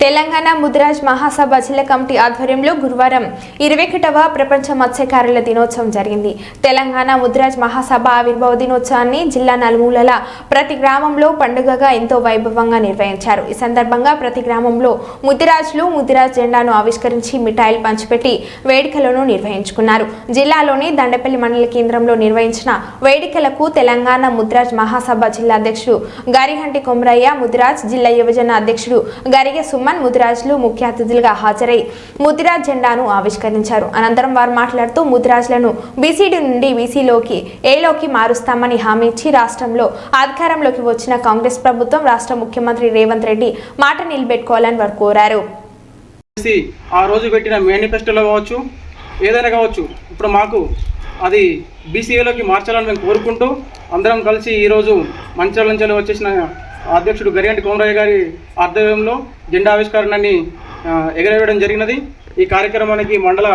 తెలంగాణ ముదిరాజ్ మహాసభ జిల్లా కమిటీ ఆధ్వర్యంలో గురువారం ఇరవై ఒకటవ ప్రపంచ మత్స్యకారుల దినోత్సవం జరిగింది. తెలంగాణ ముదిరాజ్ మహాసభ ఆవిర్భావ దినోత్సవాన్ని జిల్లా నలుమూలల ప్రతి గ్రామంలో పండుగగా ఎంతో వైభవంగా నిర్వహించారు. ఈ సందర్భంగా ప్రతి గ్రామంలో ముదిరాజులు ముదిరాజ్ జెండాను ఆవిష్కరించి మిఠాయిలు పంచిపెట్టి వేడుకలను నిర్వహించుకున్నారు. జిల్లాలోని దండపల్లి మండల కేంద్రంలో నిర్వహించిన వేడుకలకు తెలంగాణ ముద్రాజ్ మహాసభ జిల్లా అధ్యక్షుడు గరిహంటి కొమరయ్య ముదిరాజ్ జిల్లా యువజన అధ్యక్షుడు సుమ సుమన్ ముదిరాజులు ముఖ్య అతిథులుగా హాజరై ముదిరాజ్ జెండాను ఆవిష్కరించారు. అనంతరం వారు మాట్లాడుతూ ముదిరాజులను బీసీడీ నుండి బీసీలోకి ఏలోకి మారుస్తామని హామీ ఇచ్చి రాష్ట్రంలో అధికారంలోకి వచ్చిన కాంగ్రెస్ ప్రభుత్వం రాష్ట్ర ముఖ్యమంత్రి రేవంత్ రెడ్డి మాట నిలబెట్టుకోవాలని వారు కోరారు. ఆ రోజు పెట్టిన మేనిఫెస్టోలో కావచ్చు ఏదైనా కావచ్చు ఇప్పుడు మాకు అది బీసీఏలోకి మార్చాలని మేము కోరుకుంటూ అందరం కలిసి ఈరోజు మంచాల నుంచి వచ్చేసిన అధ్యక్షుడు గరిగంటి కోమరయ్య గారి ఆధ్వర్యంలో జెండా ఆవిష్కరణని ఎగరవేయడం జరిగినది. ఈ కార్యక్రమానికి మండల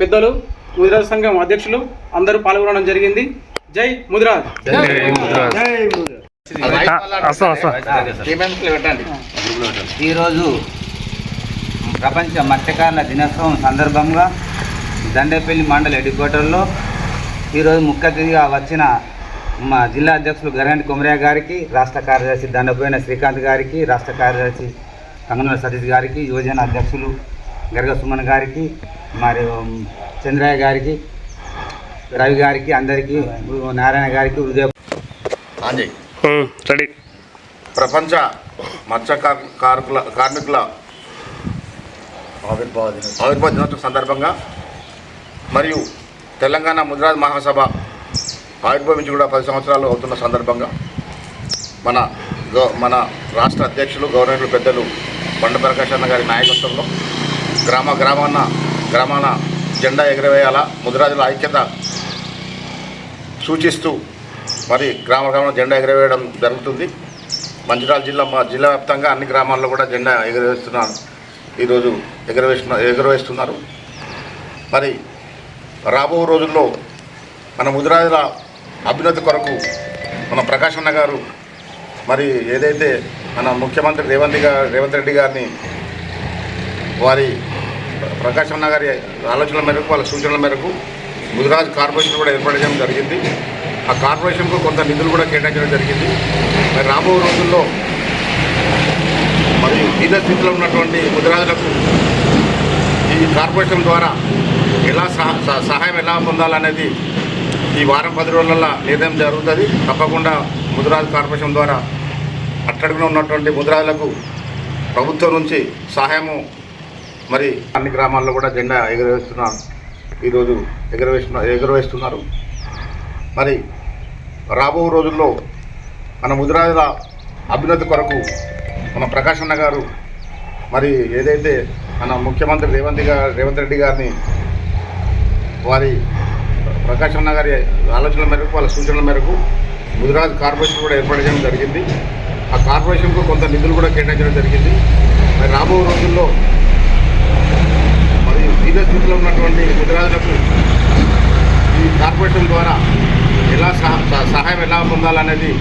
పెద్దలు ముదిరాజ్ సంఘం అధ్యక్షులు అందరూ పాల్గొనడం జరిగింది. జై ముదిరాజ్. ఈరోజు ప్రపంచ మత్స్యకారుల దినోత్సవం సందర్భంగా దండేపల్లి మండల హెడ్ క్వార్టర్లో ఈరోజు ముఖ్య అతిథిగా వచ్చిన మా జిల్లా అధ్యక్షులు గరంటి కుమరయ్య గారికి రాష్ట్ర కార్యదర్శి దండపోయిన శ్రీకాంత్ గారికి రాష్ట్ర కార్యదర్శి కంగనూల సతీష్ గారికి యువజన అధ్యక్షులు గరగ సుమన్ గారికి మరి చంద్రయ్య గారికి రవి గారికి అందరికీ నారాయణ గారికి హృదయ రెడీ. ప్రపంచ మత్స్య కార్- కార్మికుల కార్మికుల ఆవిర్భావ దినోత్సవం సందర్భంగా మరియు తెలంగాణ ముద్రాజ్ మహాసభ ఆవిర్భవించి కూడా పది సంవత్సరాలు అవుతున్న సందర్భంగా మన మన రాష్ట్ర అధ్యక్షులు గవర్నమెంట్ పెద్దలు బండ ప్రకాష్ అన్న గారి నాయకత్వంలో గ్రామ గ్రామాన గ్రామాన జెండా ఎగరవేయాలా ముద్రాజుల ఐక్యత సూచిస్తూ మరి గ్రామ గ్రామంలో జెండా ఎగరవేయడం జరుగుతుంది. మంచిరాల జిల్లా మా జిల్లా వ్యాప్తంగా అన్ని గ్రామాల్లో కూడా జెండా ఎగరవేస్తున్నారు. ఈరోజు ఎగరవేస్తున్న ఎగరవేస్తున్నారు. మరి రాబో రోజుల్లో మన ముదిరాజుల అభ్యున్నతి కొరకు మన ప్రకాష్ అన్న గారు మరి ఏదైతే మన ముఖ్యమంత్రి రేవంత్ గారు రేవంత్ రెడ్డి గారిని వారి ప్రకాష్ అన్న గారి ఆలోచనల మేరకు వాళ్ళ సూచనల మేరకు గుజరాత్ కార్పొరేషన్ కూడా ఏర్పాటు చేయడం జరిగింది. ఆ కార్పొరేషన్కు కొంత నిధులు కూడా కేటాయించడం జరిగింది. మరి రాబో రోజుల్లో మరియు దీన స్థితిలో ఉన్నటువంటి ముదిరాజులకు ఈ కార్పొరేషన్ ద్వారా ఎలా సహాయం ఎలా పొందాలనేది ఈ వారం పది రోజులలో నిర్ణయం జరుగుతుంది తప్పకుండా ముదిరాజు కార్పొరేషన్ ద్వారా అట్టడుగున ఉన్నటువంటి ముదిరాజులకు ప్రభుత్వం నుంచి సహాయము మరి అన్ని గ్రామాల్లో కూడా జెండా ఎగురవేస్తున్నారు ఈరోజు ఎగురవేస్తున్న ఎగురవేస్తున్నారు. మరి రాబో రోజుల్లో మన ముదిరాజుల అభ్యున్నతి కొరకు మన ప్రకాష్ అన్న గారు మరి ఏదైతే మన ముఖ్యమంత్రి రేవంత్ గారు రేవంత్ రెడ్డి గారిని వారి ప్రకాష్ నగర్ గారి ఆలోచనల మేరకు వాళ్ళ సూచనల మేరకు గుజరాత్ కార్పొరేషన్ కూడా ఏర్పాటు చేయడం జరిగింది. ఆ కార్పొరేషన్కు కొంత నిధులు కూడా కేటాయించడం జరిగింది. మరి రాబో రోజుల్లో మరియు దీన స్థితిలో ఉన్నటువంటి ముదిరాజులకు ఈ కార్పొరేషన్ ద్వారా ఎలా సహా సహాయం ఎలా పొందాలనేది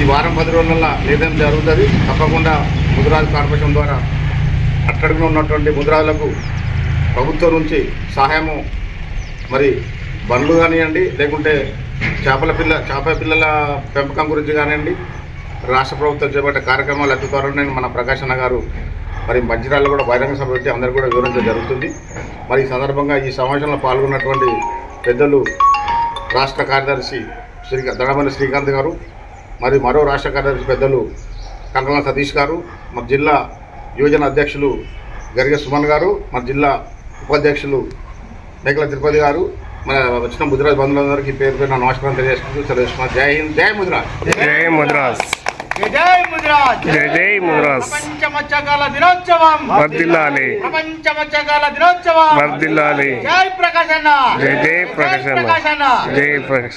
ఈ వారం పది రోజులలో నిర్ణయం జరుగుతుంది. తప్పకుండా ముదిరాజు కార్పొరేషన్ ద్వారా అట్టడుగున ఉన్నటువంటి ముదిరాజులకు ప్రభుత్వం నుంచి సహాయము మరి బండ్లు కానివ్వండి లేకుంటే చేపల పిల్ల చేపల పిల్లల పెంపకం గురించి కానివ్వండి రాష్ట్ర ప్రభుత్వం చేపట్టే కార్యక్రమాలు అతి త్వరలోనే మన ప్రకాశన అన్న గారు మరి మంచిర్యాలలో కూడా బహిరంగ సభ పెట్టి అందరూ కూడా వివరించడం జరుగుతుంది. మరి ఈ సందర్భంగా ఈ సమావేశంలో పాల్గొన్నటువంటి పెద్దలు రాష్ట్ర కార్యదర్శి శ్రీ దడమల్లి శ్రీకాంత్ గారు మరి మరో రాష్ట్ర కార్యదర్శి పెద్దలు కంకణ సతీష్ గారు మన జిల్లా యువజన అధ్యక్షులు గరిగ సుమన్ గారు మన జిల్లా ఉపాధ్యక్షులు మేకల తిరుపతి గారు మన వచ్చిన ముదిరాజ్ బంధువులందరికీ పేరు పేరు నమస్కారం తెలియజేసుకుంటూ సెలవు జై హింద్ జై ముదిరాజ్. జై ముద్రాస్ జై ముదిరాజ్. జై ప్రపంచ మత్స్యకాల దినోత్సవం. వర్దిల్లాలి ప్రపంచ మత్స్యకాల దినోత్సవం జై జై జై జై